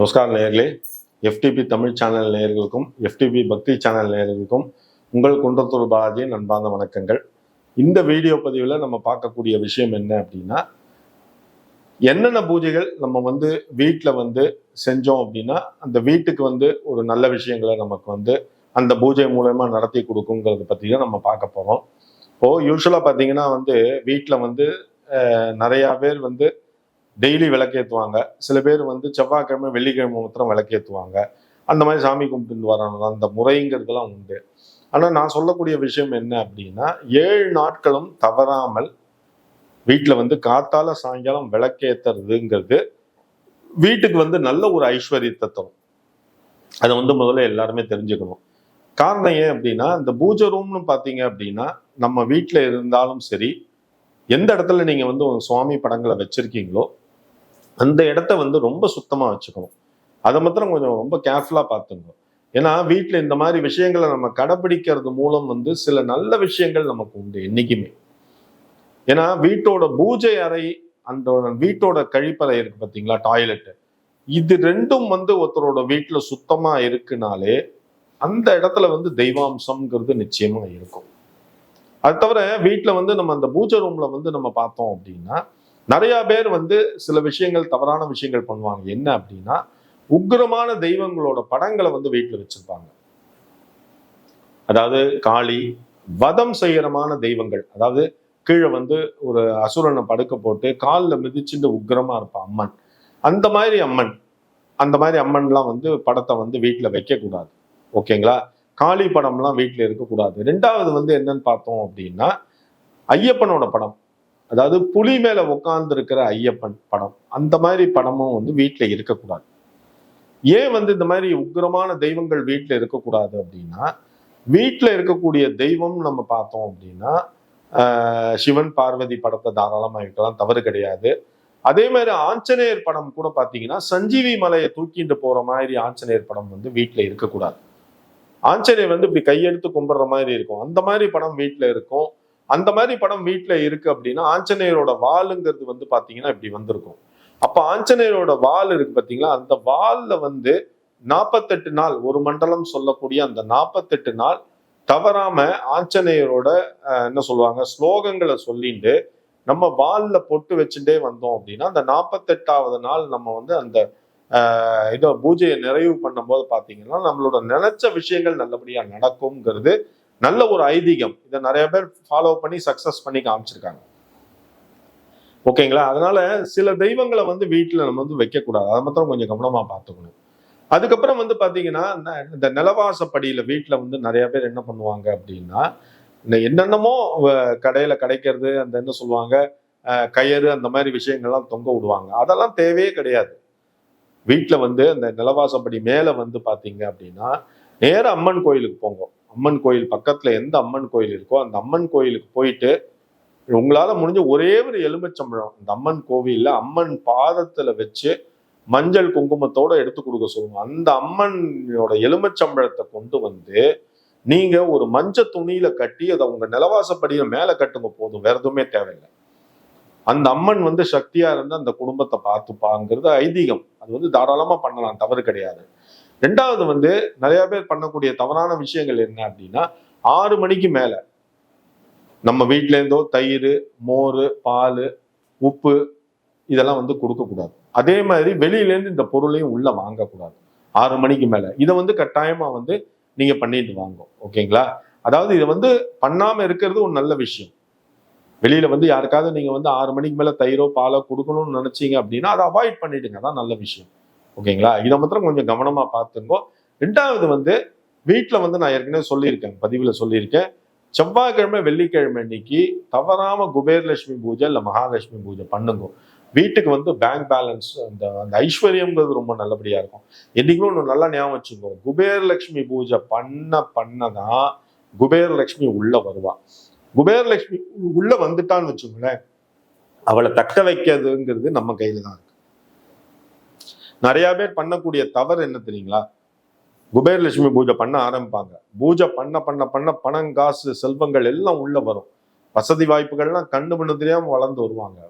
நமஸ்காரம் நேயர்களே FTB Tamil channel நேயர்களுக்கும் எஃப்டிபி பக்தி சேனல் நேயர்களுக்கும் உங்கள் குன்றத்தூர் பாலாஜியின் நண்பார்ந்த வணக்கங்கள். இந்த வீடியோ பதிவில் நம்ம பார்க்கக்கூடிய விஷயம் என்ன அப்படின்னா என்னென்ன பூஜைகள் நம்ம வந்து வீட்டில் வந்து செஞ்சோம் அப்படின்னா அந்த வீட்டுக்கு வந்து ஒரு நல்ல விஷயங்களை நமக்கு வந்து அந்த பூஜை மூலயமா நடத்தி கொடுக்குங்கிறத பற்றி தான் நம்ம பார்க்க போகிறோம் இப்போது யூஸ்வலாக பார்த்தீங்கன்னா வந்து வீட்டில் வந்து நிறையா பேர் வந்து டெய்லி விளக்கேற்றுவாங்க சில பேர் வந்து செவ்வாய்க்கிழமை வெள்ளிக்கிழமை மாத்திரம் விளக்கேற்றுவாங்க அந்த மாதிரி சாமி கும்பிட்டு வரணும் அந்த முறைங்கிறதுலாம் உண்டு. ஆனால் நான் சொல்லக்கூடிய விஷயம் என்ன அப்படின்னா ஏழு நாட்களும் தவறாமல் வீட்டில் வந்து காத்தால சாயங்காலம் விளக்கேற்றுறதுங்கிறது வீட்டுக்கு வந்து நல்ல ஒரு ஐஸ்வர்யத்தை தரும். அதை வந்து முதல்ல எல்லாருமே தெரிஞ்சுக்கணும். காரணம் ஏன் அப்படின்னா இந்த பூஜை ரூம்னு பார்த்தீங்க அப்படின்னா நம்ம வீட்டில் இருந்தாலும் சரி எந்த இடத்துல நீங்கள் வந்து சுவாமி படங்களை வச்சுருக்கீங்களோ அந்த இடத்த வந்து ரொம்ப சுத்தமாக வச்சுக்கணும். அதை மாத்திரம் கொஞ்சம் ரொம்ப கேர்ஃபுல்லாக பார்த்துக்கணும். ஏன்னா வீட்டில் இந்த மாதிரி விஷயங்களை நம்ம கடைபிடிக்கிறது மூலம் வந்து சில நல்ல விஷயங்கள் நமக்கு உண்டு என்றைக்குமே ஏன்னா வீட்டோட பூஜை அறை அந்த வீட்டோட கழிப்பறை இருக்கு பார்த்தீங்களா டாய்லெட்டு இது ரெண்டும் வந்து ஒருத்தரோட வீட்டில் சுத்தமாக இருக்குனாலே அந்த இடத்துல வந்து தெய்வாம்சம்ங்கிறது நிச்சயமாக இருக்கும். அது தவிர வீட்டில் வந்து நம்ம அந்த பூஜை ரூமில் வந்து நம்ம பார்த்தோம் அப்படின்னா நிறைய பேர் வந்து சில விஷயங்கள் தவறான விஷயங்கள் பண்ணுவாங்க. என்ன அப்படின்னா உக்கிரமான தெய்வங்களோட படங்களை வந்து வீட்டில் வச்சிருப்பாங்க. அதாவது காளி வதம் செய்யறமான தெய்வங்கள். அதாவது கீழே வந்து ஒரு அசுரனை படுக்க போட்டு காலில் மிதிச்சுட்டு உக்ரமா இருப்பான் அம்மன். அந்த மாதிரி அம்மன். அந்த மாதிரி அம்மன்லாம் வந்து படத்தை வந்து வீட்டில் வைக்கக்கூடாது. ஓகேங்களா? காளி படம்லாம் வீட்டில் இருக்கக்கூடாது. ரெண்டாவது வந்து என்னன்னு பார்த்தோம் அப்படின்னா ஐயப்பனோட படம். அதாவது புலி மேல உட்கார்ந்து இருக்கிற ஐயப்பன் படம். அந்த மாதிரி படமும் வந்து வீட்டில் இருக்கக்கூடாது. ஏன் வந்து இந்த மாதிரி உக்கிரமான தெய்வங்கள் வீட்டில் இருக்கக்கூடாது அப்படின்னா வீட்டில் இருக்கக்கூடிய தெய்வம் நம்ம பார்த்தோம் அப்படின்னா சிவன் பார்வதி படத்தை தாராளமாக இருக்கலாம் தவறு கிடையாது. அதே மாதிரி ஆஞ்சநேயர் படம் கூட பார்த்தீங்கன்னா சஞ்சீவி மலையை தூக்கிட்டு போகிற மாதிரி ஆஞ்சநேயர் படம் வந்து வீட்டில் இருக்கக்கூடாது. ஆஞ்சநேயர் வந்து இப்படி கையெடுத்து கும்பிடுற மாதிரி இருக்கும். அந்த மாதிரி படம் வீட்டில் இருக்கும். அந்த மாதிரி படம் வீட்டில் இருக்கு அப்படின்னா ஆஞ்சநேயரோட வாளுங்கிறது வந்து பார்த்தீங்கன்னா இப்படி வந்திருக்கும். அப்போ ஆஞ்சநேயரோட வால் இருக்கு பார்த்தீங்களா அந்த வாலில் வந்து நாற்பத்தெட்டு நாள் ஒரு மண்டலம் சொல்லக்கூடிய அந்த நாற்பத்தெட்டு நாள் தவறாம ஆஞ்சநேயரோட என்ன சொல்லுவாங்க ஸ்லோகங்களை சொல்லிட்டு நம்ம வாலில் பொட்டு வச்சுட்டே வந்தோம் அப்படின்னா அந்த நாற்பத்தெட்டாவது நாள் நம்ம வந்து அந்த இதோ பூஜையை நிறைவு பண்ணும்போது பார்த்தீங்கன்னா நம்மளோட நினைச்ச விஷயங்கள் நல்லபடியாக நடக்கும்ங்கிறது நல்ல ஒரு ஐதீகம். இதை நிறைய பேர் ஃபாலோ பண்ணி சக்ஸஸ் பண்ணி காமிச்சிருக்காங்க. ஓகேங்களா? அதனால சில தெய்வங்களை வந்து வீட்டில் நம்ம வந்து வைக்கக்கூடாது. அதை மாத்திரம் கொஞ்சம் கவனமாக பார்த்துக்கணும். அதுக்கப்புறம் வந்து பார்த்தீங்கன்னா இந்த- இந்த வீட்டில் வந்து நிறைய பேர் என்ன பண்ணுவாங்க அப்படின்னா இந்த என்னென்னமோ கடையில் கிடைக்கிறது அந்த என்ன சொல்லுவாங்க கயிறு அந்த மாதிரி விஷயங்கள்லாம் தொங்க விடுவாங்க. அதெல்லாம் தேவையே கிடையாது. வீட்டில் வந்து அந்த நிலவாசப்படி மேலே வந்து பார்த்தீங்க அப்படின்னா நேராக அம்மன் கோயிலுக்கு போங்க. அம்மன் கோயில் பக்கத்துல எந்த அம்மன் கோயில் இருக்கோ அந்த அம்மன் கோயிலுக்கு போயிட்டு உங்களால முடிஞ்ச ஒரே ஒரு எலுமிச்சம்பழம் அந்த அம்மன் கோவில்ல அம்மன் பாதத்துல வச்சு மஞ்சள் குங்குமத்தோட எடுத்து கொடுக்க சொல்லுங்க. அந்த அம்மனோட எலுமிச்சம்பழத்தை கொண்டு வந்து நீங்க ஒரு மஞ்ச துணியில கட்டி அதை உங்க நிலவாசப்படியில மேல கட்டுங்க போதும். வேற எதுவுமே தேவையில்லை. அந்த அம்மன் வந்து சக்தியா இருந்து அந்த குடும்பத்தை பார்த்துப்பாங்கிறது ஐதீகம். அது வந்து தாராளமா பண்ணலாம் தவறு கிடையாது. ரெண்டாவது வந்து நிறைய பேர் பண்ணக்கூடிய தவறான விஷயங்கள் என்ன அப்படின்னா ஆறு மணிக்கு மேல நம்ம வீட்ல இருந்தோ தயிர் மோர் பால் உப்பு இதெல்லாம் வந்து கொடுக்கக்கூடாது அதே மாதிரி வெளியிலேருந்து இந்த பொருளையும் உள்ள வாங்கக்கூடாது. ஆறு மணிக்கு மேல. இதை வந்து கட்டாயமா வந்து நீங்க பண்ணிட்டு வாங்க. ஓகேங்களா? அதாவது இதை வந்து பண்ணாம இருக்கிறது ஒரு நல்ல விஷயம். வெளியில வந்து யாருக்காவது நீங்க வந்து ஆறு மணிக்கு மேல தயிரோ பாலோ கொடுக்கணும்னு நினைச்சீங்க அப்படின்னா அதை அவாய்ட் பண்ணிடுங்க. அதான் நல்ல விஷயம். ஓகேங்களா? இதை மாத்திரம் கொஞ்சம் கவனமாக பார்த்துங்கோ. ரெண்டாவது வந்து வீட்டில் வந்து நான் ஏற்கனவே சொல்லியிருக்கேன் பதிவில் சொல்லியிருக்கேன். செவ்வாய்க்கிழமை வெள்ளிக்கிழமை அன்னைக்கு தவறாமல் குபேரலட்சுமி பூஜை இல்லை மகாலட்சுமி பூஜை பண்ணுங்க. வீட்டுக்கு வந்து பேங்க் பேலன்ஸ் அந்த அந்த ஐஸ்வர்யங்கிறது ரொம்ப நல்லபடியாக இருக்கும். என்றைக்குமே ஒன்று நல்லா ஞாபகம் வச்சுக்கோ குபேரலட்சுமி பூஜை பண்ண பண்ண தான் குபேரலட்சுமி உள்ளே வருவா. குபேரலட்சுமி உள்ளே வந்துட்டான்னு வச்சுக்கோங்களேன் அவளை தக்க வைக்கிறதுங்கிறது நம்ம கையில் தான் இருக்கு. நிறைய பேர் பண்ணக்கூடிய தவறு என்ன தெரியுங்களா? குபேரலட்சுமி பூஜை பண்ண ஆரம்பிப்பாங்க. பூஜை பண்ண பண்ண பண்ண பணம் காசு செல்வங்கள் எல்லாம் உள்ள வரும். வசதி வாய்ப்புகள்லாம் கண்ணு பண்ண தெரியாம வளர்ந்து வருவாங்க.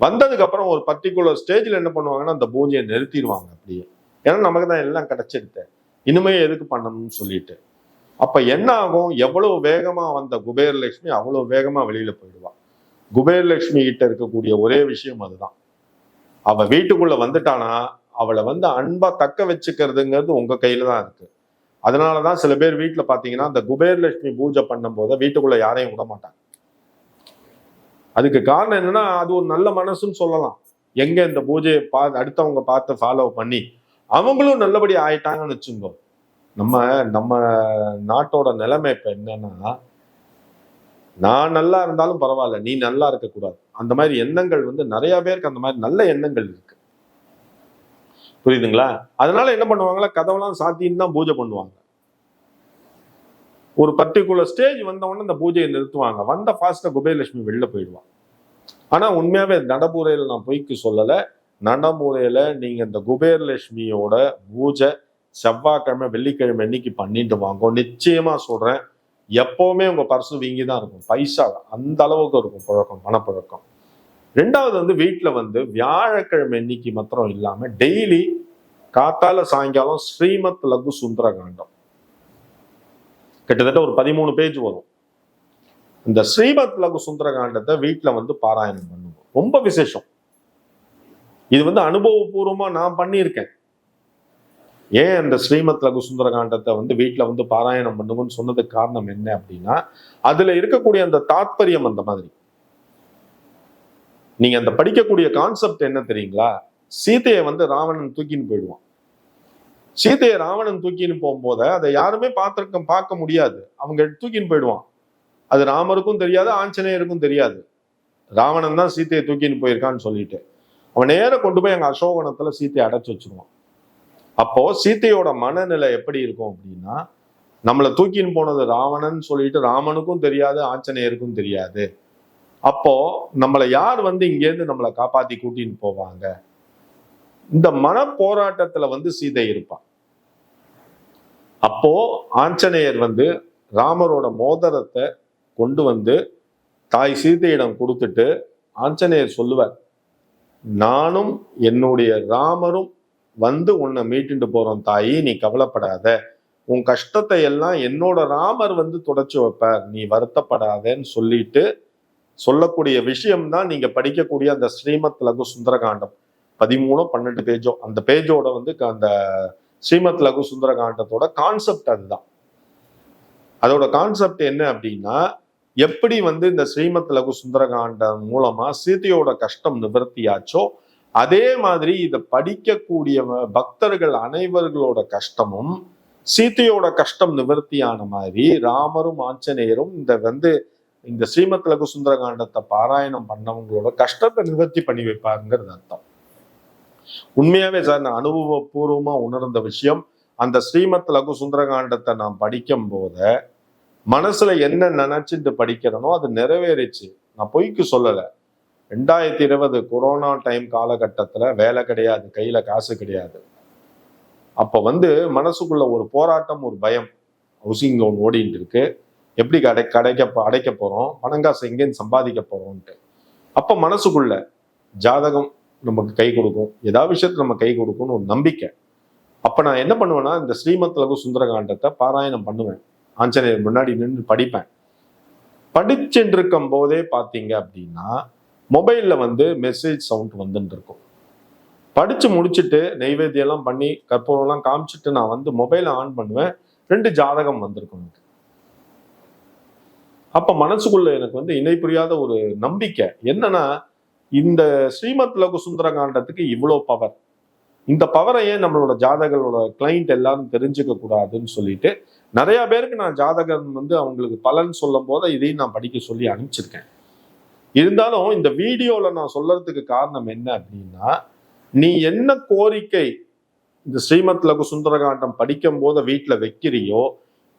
வந்ததுக்கு அப்புறம் ஒரு பர்டிகுலர் ஸ்டேஜ்ல என்ன பண்ணுவாங்கன்னா அந்த பூஜையை நிறுத்திடுவாங்க அப்படியே. ஏன்னா நமக்கு தான் எல்லாம் கிடைச்சிடுது இனிமே எதுக்கு பண்ணணும்னு சொல்லிட்டு. அப்ப என்ன ஆகும்? எவ்வளவு வேகமா வந்த குபேரலட்சுமி அவ்வளவு வேகமா வெளியில போயிடுவா. குபேரலட்சுமி கிட்ட இருக்கக்கூடிய ஒரே விஷயம் அதுதான். அவ வீட்டுக்குள்ள வந்துட்டானா அவளை வந்து அன்பா தக்க வச்சுக்கிறதுங்கிறது உங்க கையில தான் இருக்கு. அதனாலதான் சில பேர் வீட்டுல பாத்தீங்கன்னா அந்த குபேரலட்சுமி பூஜை பண்ணும் போது வீட்டுக்குள்ள யாரையும் விட மாட்டாங்க. அதுக்கு காரணம் என்னன்னா அது ஒரு நல்ல மனசுன்னு சொல்லலாம். எங்க இந்த பூஜையை பா அடுத்தவங்க பார்த்து ஃபாலோ பண்ணி அவங்களும் நல்லபடி ஆயிட்டாங்கன்னு வச்சுங்கோ நம்ம நம்ம நாட்டோட நிலைமை இப்ப என்னன்னா நான் நல்லா இருந்தாலும் பரவாயில்ல நீ நல்லா இருக்கக்கூடாது. அந்த மாதிரி எண்ணங்கள் வந்து நிறைய பேருக்கு அந்த மாதிரி நல்ல எண்ணங்கள் இருக்கு. புரியுதுங்களா? அதனால என்ன பண்ணுவாங்களா? கதவெல்லாம் சாத்தின்னு தான் பூஜை பண்ணுவாங்க. ஒரு பர்டிகுலர் ஸ்டேஜ் வந்தவொடனே அந்த இந்த பூஜையை நிறுத்துவாங்க. வந்த ஃபாஸ்ட்டாக குபேரலட்சுமி வெளில போயிடுவான் ஆனால் உண்மையாகவே நடைமுறையில் நான் பொய்க்கு சொல்லலை. நடைமுறையில் நீங்கள் இந்த குபேரலட்சுமியோட பூஜை செவ்வாய்க்கிழமை வெள்ளிக்கிழமை இன்னைக்கு பண்ணிட்டு வாங்க. நிச்சயமாக சொல்கிறேன் எப்போவுமே உங்கள் பர்சு வீங்கி தான் இருக்கும். பைசா அந்த அளவுக்கு இருக்கும் புழக்கம் மனப்பழக்கம். ரெண்டாவது வந்து வீட்டில் வந்து வியாழக்கிழமை இன்னைக்கு மாத்திரம் இல்லாமல் டெய்லி காத்தால சாயங்காலம் ஸ்ரீமத் லகு சுந்தர காண்டம் கிட்டத்தட்ட ஒரு பதிமூணு பேஜ் வரும். இந்த ஸ்ரீமத் லகு சுந்தர காண்டத்தை வீட்டில் வந்து பாராயணம் பண்ணுவோம். ரொம்ப விசேஷம். இது வந்து அனுபவபூர்வமா நான் பண்ணியிருக்கேன். ஏன் அந்த ஸ்ரீமத் லகு சுந்தர காண்டத்தை வந்து வீட்டில் வந்து பாராயணம் பண்ணுவோம்னு சொன்னதுக்கு காரணம் என்ன அப்படின்னா அதுல இருக்கக்கூடிய அந்த தாத்பரியம் அந்த மாதிரி. நீங்க அந்த படிக்கக்கூடிய கான்செப்ட் என்ன தெரியுங்களா? சீதையை வந்து ராவணன் தூக்கின்னு போயிடுவான். சீதையை ராவணன் தூக்கின்னு போகும்போது அதை யாருமே பார்த்துருக்க பார்க்க முடியாது. அவங்க தூக்கின்னு போயிடுவான். அது ராமருக்கும் தெரியாது ஆஞ்சநேயருக்கும் தெரியாது. ராவணன் தான் சீதையை தூக்கின்னு போயிருக்கான்னு சொல்லிட்டு. அவன் நேர கொண்டு போய் எங்க அசோகணத்துல சீத்தையை அடைச்சு வச்சிருவான். அப்போ சீத்தையோட மனநிலை எப்படி இருக்கும் அப்படின்னா நம்மளை தூக்கின்னு போனது ராவணன் சொல்லிட்டு ராமனுக்கும் தெரியாது ஆஞ்சநேயருக்கும் தெரியாது. அப்போ நம்மளை யார் வந்து இங்கேருந்து நம்மளை காப்பாத்தி கூட்டின்னு போவாங்க? இந்த மன போராட்டத்துல வந்து சீதை இருப்பான். அப்போ ஆஞ்சநேயர் வந்து ராமரோட மோதிரத்தை கொண்டு வந்து தாய் சீதையிடம் கொடுத்துட்டு ஆஞ்சநேயர் சொல்லுவார் நானும் என்னுடைய ராமரும் வந்து உன்னை மீட்டுண்டு போறோம் தாயி நீ கவலைப்படாத. உன் கஷ்டத்தை எல்லாம் என்னோட ராமர் வந்து தொடச்சு வைப்பார். நீ வருத்தப்படாதேன்னு சொல்லிட்டு சொல்லக்கூடிய விஷயம் தான் நீங்க படிக்கக்கூடிய அந்த ஸ்ரீமத் லகு சுந்தரகாண்டம். பதிமூணோ பன்னெண்டு பேஜோ அந்த பேஜோட வந்து அந்த ஸ்ரீமத் லகு சுந்தரகாண்டத்தோட கான்செப்ட் அதுதான். அதோட கான்செப்ட் என்ன அப்படின்னா எப்படி வந்து இந்த ஸ்ரீமத் லகு சுந்தரகாண்டம் மூலமா சீதையோட கஷ்டம் நிவர்த்தியாச்சோ அதே மாதிரி இதை படிக்கக்கூடிய பக்தர்கள் அனைவர்களோட கஷ்டமும் சீதையோட கஷ்டம் நிவர்த்தியான மாதிரி ராமரும் ஆஞ்சநேயரும் இந்த வந்து இந்த ஸ்ரீமத் லகு சுந்தரகாண்டத்தை பாராயணம் பண்ணவங்களோட கஷ்டத்தை நிவர்த்தி பண்ணி வைப்பாருங்கிறது அர்த்தம். உண்மையாவே சார் நான் அனுபவபூர்வமா உணர்ந்த விஷயம் அந்த ஸ்ரீமத் லகு சுந்தரகாண்டத்தை நான் படிக்கும் போத மனசுல என்ன நினைச்சிட்டு படிக்கிறனோ அது நிறைவேறிச்சு. நான் பொய்க்கு சொல்லலை. ரெண்டாயிரத்தி இருபது கொரோனா டைம் காலகட்டத்தில் வேலை கிடையாது கையில் காசு கிடையாது. அப்போ வந்து மனசுக்குள்ள ஒரு போராட்டம் ஒரு பயம் ஹவுசிங் லோன் ஓடிட்டு இருக்கு. எப்படி கடை கடைக்க அடைக்க போறோம்? பணங்காசு எங்கேருந்து சம்பாதிக்க போறோம்ட்டு அப்ப மனசுக்குள்ள ஜாதகம் நமக்கு கை கொடுக்கும். ஏதாவது விஷயத்துல நம்ம கை கொடுக்கும்னு ஒரு நம்பிக்கை. அப்ப நான் என்ன பண்ணுவேன்னா இந்த ஸ்ரீமத் லகு சுந்தரகாண்டத்தை பாராயணம் பண்ணுவேன். ஆஞ்சநேயர் முன்னாடி நின்று படிப்பேன். படிச்சுருக்கும் போதே பார்த்தீங்க அப்படின்னா மொபைலில் வந்து மெசேஜ் சவுண்ட் வந்துட்டு இருக்கும் படித்து முடிச்சுட்டு நெய்வேத்தியெல்லாம் பண்ணி கற்பூரம்லாம் காமிச்சிட்டு நான் வந்து மொபைலை ஆன் பண்ணுவேன். ரெண்டு ஜாதகம் வந்திருக்கும் எனக்கு. அப்போ மனசுக்குள்ள எனக்கு வந்து இணை புரியாத ஒரு நம்பிக்கை. என்னன்னா இந்த ஸ்ரீமத் லகு சுந்தரகாண்டத்துக்கு இவ்வளோ பவர் இந்த பவரை ஏன் நம்மளோட ஜாதகங்களோட கிளைண்ட் எல்லாரும் தெரிஞ்சுக்க கூடாதுன்னு சொல்லிட்டு நிறைய பேருக்கு நான் ஜாதகம் வந்து அவங்களுக்கு பலன் சொல்லும் போது இதையும் நான் படிக்க சொல்லி அனுப்பிச்சிருக்கேன். இருந்தாலும் இந்த வீடியோவில் நான் சொல்றதுக்கு காரணம் என்ன அப்படின்னா நீ என்ன கோரிக்கை இந்த ஸ்ரீமத் லகு சுந்தரகாண்டம் படிக்கும் போது வீட்டில் வைக்கிறியோ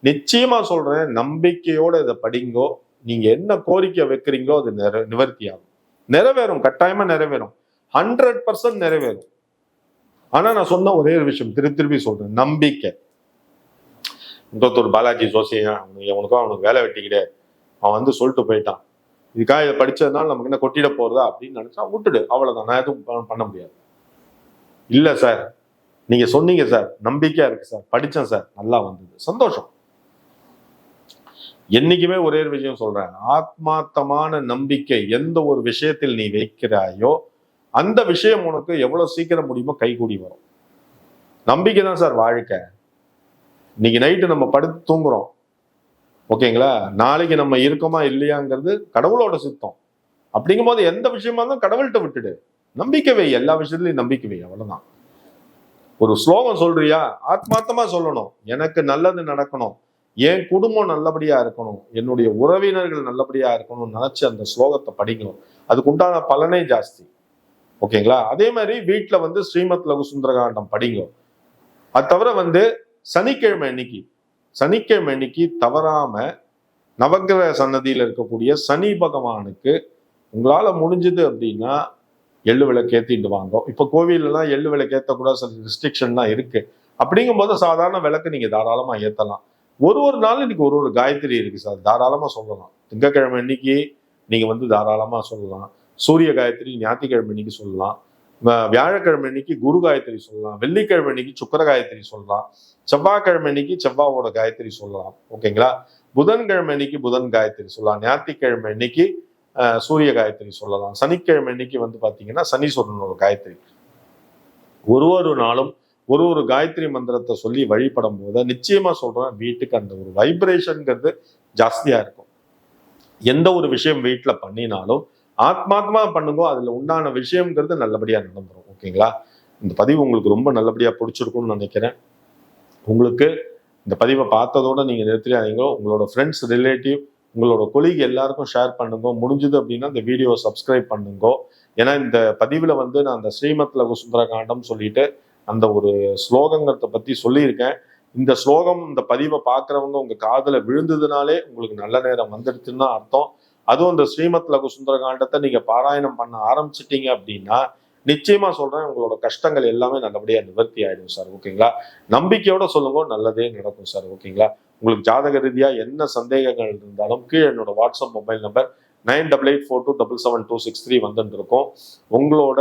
நிச்சயமா சொல்றேன் நம்பிக்கையோட இதை படிங்கோ நீங்க என்ன கோரிக்கை வைக்கிறீங்களோ அது நிற நிவர்த்தி ஆகும் நிறைவேறும் கட்டாயமா நிறைவேறும். ஹண்ட்ரட் பர்சன்ட் நிறைவேறும். ஆனா நான் சொன்ன ஒரே ஒரு விஷயம் திருப்பி திருப்பி சொல்றேன் நம்பிக்கை. முத்தத்தூர் பாலாஜி ஜோசி அவனுக்கும் அவனுக்கு வேலை வெட்டிக்கிட்டு அவன் வந்து சொல்லிட்டு போயிட்டான். இதுக்காக இதை படிச்சதுனால நமக்கு என்ன கொட்டிட போறதா அப்படின்னு நினைச்சா விட்டுடு அவ்வளவுதான் நான் எதுவும் பண்ண முடியாது. இல்ல சார் நீங்க சொன்னீங்க சார் நம்பிக்கையா இருக்கு சார் படிச்சேன் சார் நல்லா வந்தது. சந்தோஷம். என்னைக்குமே ஒரே ஒரு விஷயம் சொல்றேன். ஆத்மார்த்தமான நம்பிக்கை எந்த ஒரு விஷயத்தில் நீ வைக்கிறாயோ அந்த விஷயம் உனக்கு எவ்வளவு சீக்கிரம் முடியுமோ கைகூடி வரும். நம்பிக்கை தான் சார் வாழ்க்கை. இன்னைக்கு நைட்டு நம்ம படுத்து தூங்குறோம். ஓகேங்களா நாளைக்கு நம்ம இருக்கோமா இல்லையாங்கிறது கடவுளோட சித்தம். அப்படிங்கும்போது எந்த விஷயமா இருந்தாலும் கடவுள்கிட்ட விட்டுடு. நம்பிக்கை வை. எல்லா விஷயத்துலையும் நம்பிக்கை வை. அவ்வளவுதான். ஒரு ஸ்லோகம் சொல்றியா? ஆத்மார்த்தமா சொல்லணும். எனக்கு நல்லது நடக்கணும். என் குடும்பம் நல்லபடியா இருக்கணும். என்னுடைய உறவினர்கள் நல்லபடியா இருக்கணும்னு நினைச்சு அந்த ஸ்லோகத்தை படிக்கணும். அதுக்கு உண்டான பலனே ஜாஸ்தி. ஓகேங்களா? அதே மாதிரி வீட்டில் வந்து ஸ்ரீமத் லகு சுந்தரகாண்டம் படிங்க. அது தவிர வந்து சனிக்கிழமை அன்னைக்கு சனிக்கிழமை அன்னைக்கு தவறாம நவக்கிரக சன்னதியில் இருக்கக்கூடிய சனி பகவானுக்கு உங்களால முடிஞ்சது அப்படின்னா எள்ளு விளக்கு ஏத்திட்டு வாங்க. இப்போ கோவில்ல எள்ளு விளக்கு ஏத்தக்கூடாது சில ரெஸ்ட்ரிக்ஷன்லாம் இருக்கு. அப்படிங்கும்போது சாதாரண விளக்கு நீங்க தாராளமா ஏத்தலாம். ஒரு ஒரு நாள் இன்னைக்கு ஒரு ஒரு காயத்ரி இருக்கு சார். தாராளமாக சொல்லலாம். திங்கக்கிழமை இன்னைக்கு நீங்கள் வந்து தாராளமாக சொல்லலாம். சூரிய காயத்ரி ஞாயிற்றுக்கிழமை அன்னைக்கு சொல்லலாம். வியாழக்கிழமை இன்னைக்கு குரு காயத்ரி சொல்லலாம். வெள்ளிக்கிழமை அன்னைக்கு சுக்கர காயத்ரி சொல்லலாம். செவ்வாய்க்கிழமை அன்னைக்கு செவ்வாவோட காயத்ரி சொல்லலாம். ஓகேங்களா? புதன்கிழமை இன்னைக்கு புதன் காயத்ரி சொல்லலாம். ஞாயிற்றுக்கிழமை இன்னைக்கு சூரிய காயத்ரி சொல்லலாம். சனிக்கிழமை இன்னைக்கு வந்து பார்த்தீங்கன்னா சனீஸ்வரனோட காயத்ரி. ஒரு ஒரு நாளும் ஒரு ஒரு காயத்ரி மந்திரத்தை சொல்லி வழிபடும் போது நிச்சயமா சொல்றேன் வீட்டுக்கு அந்த ஒரு வைப்ரேஷன்ங்கிறது ஜாஸ்தியா இருக்கும். எந்த ஒரு விஷயம் வீட்டில் பண்ணினாலும் ஆத்மாத்மா பண்ணுங்க அதுல உண்டான விஷயம்ங்கிறது நல்லபடியா நடந்துரும் ஓகேங்களா? இந்த பதிவு உங்களுக்கு ரொம்ப நல்லபடியா பிடிச்சிருக்கும்னு நினைக்கிறேன். உங்களுக்கு இந்த பதிவை பார்த்ததோட நீங்க நிறுத்திடாதீங்க உங்களோட ஃப்ரெண்ட்ஸ் ரிலேட்டிவ் உங்களோட கொலிக் எல்லாருக்கும் ஷேர் பண்ணுங்க முடிஞ்சது அப்படின்னா இந்த வீடியோ சப்ஸ்கிரைப் பண்ணுங்க. ஏன்னா இந்த பதிவுல வந்து நான் அந்த ஸ்ரீமத் லகு சுந்தரகாண்டம் சொல்லிட்டு அந்த ஒரு ஸ்லோகங்கிறத பத்தி சொல்லியிருக்கேன். இந்த ஸ்லோகம் இந்த பதிவை பார்க்குறவங்க உங்க காதில் விழுந்ததுனாலே உங்களுக்கு நல்ல நேரம் வந்துடுச்சுன்னு தான் அர்த்தம். அதுவும் இந்த ஸ்ரீமத் லகு சுந்தரகாண்டத்தை நீங்க பாராயணம் பண்ண ஆரம்பிச்சிட்டீங்க அப்படின்னா நிச்சயமா சொல்றேன் உங்களோட கஷ்டங்கள் எல்லாமே நல்லபடியா நிவர்த்தி ஆயிடும் சார். ஓகேங்களா? நம்பிக்கையோட சொல்லுங்க நல்லதே நடக்கும் சார். ஓகேங்களா? உங்களுக்கு ஜாதக ரீதியா என்ன சந்தேகங்கள் இருந்தாலும் கீழே என்னோட WhatsApp mobile number nine double eight four two double seven two six three வந்துட்டு இருக்கும் உங்களோட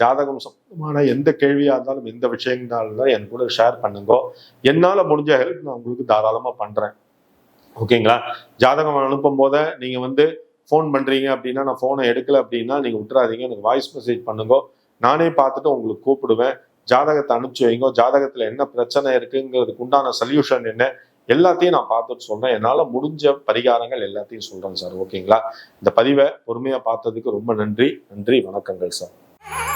ஜாதகம் சம்பந்தமான எந்த கேள்வியாக இருந்தாலும் எந்த விஷயங்களா இருந்தாலும் என் கூட ஷேர் பண்ணுங்க. என்னால் முடிஞ்ச ஹெல்ப் நான் உங்களுக்கு தாராளமாக பண்ணுறேன் ஓகேங்களா ஜாதகம் அனுப்பும் போத நீங்கள் வந்து ஃபோன் பண்ணுறீங்க அப்படின்னா நான் ஃபோனை எடுக்கல அப்படின்னா நீங்கள் விட்டுறாதீங்க. எனக்கு வாய்ஸ் மெசேஜ் பண்ணுங்க. நானே பார்த்துட்டு உங்களுக்கு கூப்பிடுவேன். ஜாதகத்தை அனுப்பிச்சு வைங்க. ஜாதகத்தில் என்ன பிரச்சனை இருக்குங்கிறதுக்கு உண்டான சொல்யூஷன் என்ன எல்லாத்தையும் நான் பார்த்துட்டு சொல்கிறேன் என்னால் முடிஞ்ச பரிகாரங்கள் எல்லாத்தையும் சொல்கிறேன் சார். ஓகேங்களா இந்த பதிவை பொறுமையாக பார்த்ததுக்கு ரொம்ப நன்றி. நன்றி. வணக்கங்கள் சார். Hey!